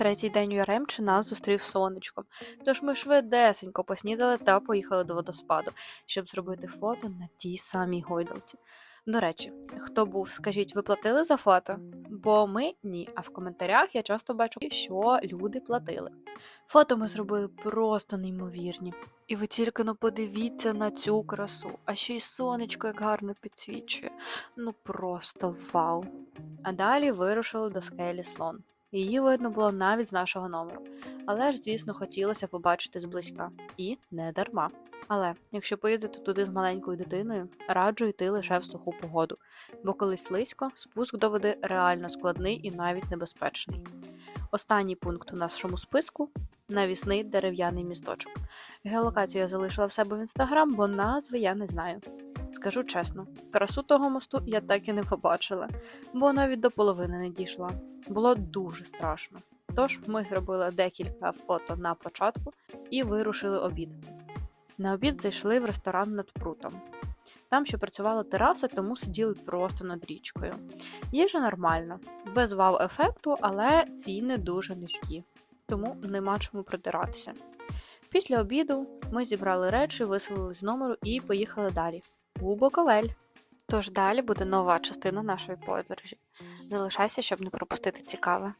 Третій день у Яремчі нас зустрів сонечком, тож ми швидесенько поснідали та поїхали до водоспаду, щоб зробити фото на тій самій гойдалці. До речі, хто був, скажіть, ви платили за фото? Бо ми ні, а в коментарях я часто бачу, що люди платили. Фото ми зробили просто неймовірні. І ви тільки ну подивіться на цю красу, а ще й сонечко як гарно підсвічує. Ну просто вау. А далі вирушили до скелі слон. Її видно було навіть з нашого номеру. Але ж, звісно, хотілося побачити зблизька. І не дарма. Але якщо поїдете туди з маленькою дитиною, раджу йти лише в суху погоду, бо коли слизько, спуск до води реально складний і навіть небезпечний. Останній пункт у нашому списку навісний дерев'яний місточок. Геолокацію я залишила в себе в інстаграм, бо назви я не знаю. Скажу чесно, красу того мосту я так і не побачила, бо навіть до половини не дійшла. Було дуже страшно. Тож ми зробили декілька фото на початку і вирушили обід. На обід зайшли в ресторан над прутом. Там ще працювала тераса, тому сиділи просто над річкою. Їжа нормальна, без вау-ефекту, але ціни дуже низькі, тому нема чому придиратися. Після обіду ми зібрали речі, виселили з номеру і поїхали далі у Боковель. Тож далі буде нова частина нашої подорожі. Залишайся, щоб не пропустити цікаве.